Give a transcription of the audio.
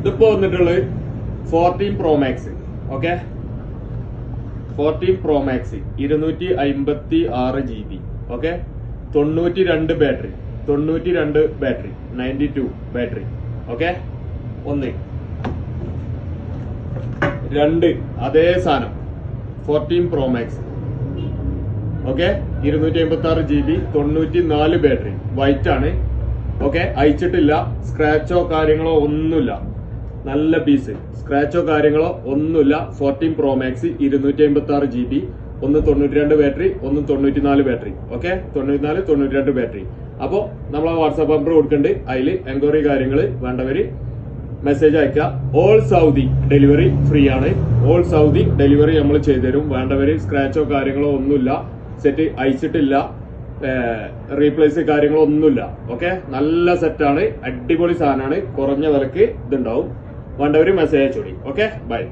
ഇതിപ്പോ വന്നിട്ടുള്ളത് fourteen pro max okay fourteen pro max ഇരുന്നൂറ്റി അമ്പത്തി ആറ് ജി ബി ഓക്കെ തൊണ്ണൂറ്റി രണ്ട് ബാറ്ററി തൊണ്ണൂറ്റി രണ്ട് battery ninety two battery okay ഒന്ന്. രണ്ട്. അതേ സാധനം. ഫോർട്ടീൻ പ്രോ മാക്സ് ഓക്കെ ഇരുന്നൂറ്റി അമ്പത്തി ആറ് ജി ബി തൊണ്ണൂറ്റി നാല് ബാറ്ററി വൈറ്റ് ആണ്. ഓക്കെ അയച്ചിട്ടില്ല. സ്ക്രാച്ചോ കാര്യങ്ങളോ ഒന്നുമില്ല. നല്ല പീസ്. സ്ക്രാച്ചോ കാര്യങ്ങളോ ഒന്നുമില്ല. ഫോർട്ടീൻ പ്രോ മാക്സ് ഇരുന്നൂറ്റി അമ്പത്തി ആറ് ജി ബി ഒന്ന് തൊണ്ണൂറ്റി രണ്ട് ബാറ്ററി ഒന്ന് തൊണ്ണൂറ്റി നാല് ബാറ്ററി ഓക്കെ തൊണ്ണൂറ്റി നാല് തൊണ്ണൂറ്റി രണ്ട് ബാറ്ററി അപ്പോൾ നമ്മൾ വാട്സാപ്പ് നമ്പർ കൊടുക്കുന്നുണ്ട് അതിൽ എൻക്വയറി കാര്യങ്ങൾ വേണ്ടവര് മെസ്സേജ് അയക്കുക ഓൾ സൗദി ഡെലിവറി ഫ്രീ ആണ്. ഓൾ സൗദി ഡെലിവറി നമ്മൾ ചെയ്തുതരും. വേണ്ടവര് സ്ക്രാച്ചോ കാര്യങ്ങളോ ഒന്നുമില്ല. സെറ്റ് അയച്ചിട്ടില്ല. റീപ്ലേസ് കാര്യങ്ങളോ ഒന്നുമില്ല. ഓക്കെ നല്ല സെറ്റാണ് അടിപൊളി സാധനമാണ് കുറഞ്ഞ വിലക്ക് ഇതുണ്ടാവും. വേണ്ടവര് മെസ്സേജ് അയച്ചോളി ഓക്കെ ബൈ